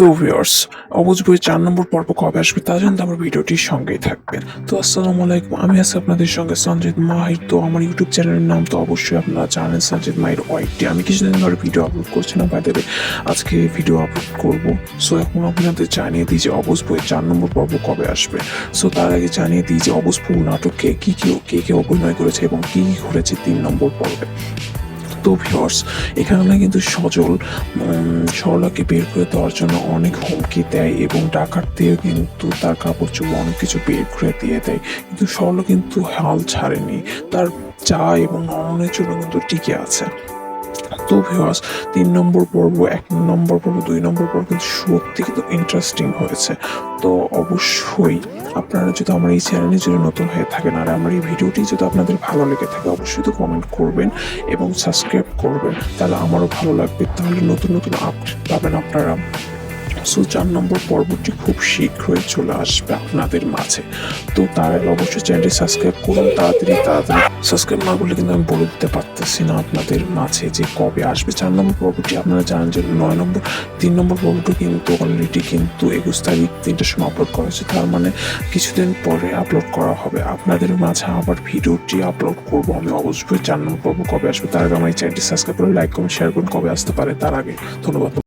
তো ভিউয়ার্স বইয়ের চার নম্বর পর্ব কবে আসবে তা জানতে আমার ভিডিওটির সঙ্গেই থাকবেন। তো আসসালামু আলাইকুম, আমি আছি আপনাদের সঙ্গে সঞ্জিত মাহির। তো আমার ইউটিউব চ্যানেলের নাম তো অবশ্যই আপনারা জানেন, সঞ্জিত মাহির ওয়াইটি আমি কিছুদিন ধরে ভিডিও আপলোড করছি না বাই দেবে আজকে ভিডিও আপলোড করব। সো এখন আপনাদের জানিয়ে দিই যে অবুজ বইয়ের চার নম্বর পর্ব কবে আসবে। সো তার আগে জানিয়ে দিই যে ফুল নাটকে কী কী কে কে অভিনয় করেছে এবং কী কী ঘটেছে তিন নম্বর পর্বে। তো ভিউয়ার্স এখানে কিন্তু সজল সরলাকে বের করে দেওয়ার জন্য অনেক হুমকি দেয় এবং ডাকাত দিয়ে কিন্তু তার কাপড় চোপড় অনেক কিছু বের করে দিয়ে দেয়। কিন্তু সরলা কিন্তু হাল ছাড়েনি। তার চা এবং নরনের জন্য কিন্তু টিকে আছে। তো ভিউয়ার্স তিন নম্বর পর্ব, এক নম্বর পর্ব, দুই নম্বর পর্ব কিন্তু সত্যি কিন্তু ইন্টারেস্টিং হয়েছে। তো অবশ্যই আপনারা যদি আমার এই চ্যানেলে যদি নতুন হয়ে থাকেন আর আমার এই ভিডিওটি যদি আপনাদের ভালো লেগে থাকে, অবশ্যই তো কমেন্ট করবেন এবং সাবস্ক্রাইব করবেন। তাহলে আমারও ভালো লাগবে। তাহলে নতুন নতুন আপডেট পাবেন আপনারা। সো চার নম্বর পর্বটি খুব শীঘ্রই চলে আসবে আপনাদের মাঝে। তো তার অবশ্যই চ্যানেলটি সাবস্ক্রাইব করুন, তাড়াতাড়ি তাড়াতাড়ি। সাবস্ক্রাইব না করলে কিন্তু আমি বলে দিতে পারতেছি না আপনাদের মাঝে যে কবে আসবে। চার নম্বর পর্বটি আপনারা জানেন যে নয় নম্বর, তিন নম্বর পর্বটি কিন্তু অলরেডি কিন্তু একুশ তারিখ তিনটার সময় আপলোড করা হয়েছে। তার মানে কিছুদিন পরে আপলোড করা হবে। আপনাদের মাঝে আবার ভিডিওটি আপলোড করব আমি অবশ্যই। চার নম্বর পর্ব কবে আসবে? তার আগে আমার এই চ্যানেলটি সাবস্ক্রাইব করে লাইক কমেন্ট শেয়ার করুন কবে আসতে পারে তার আগে। ধন্যবাদ।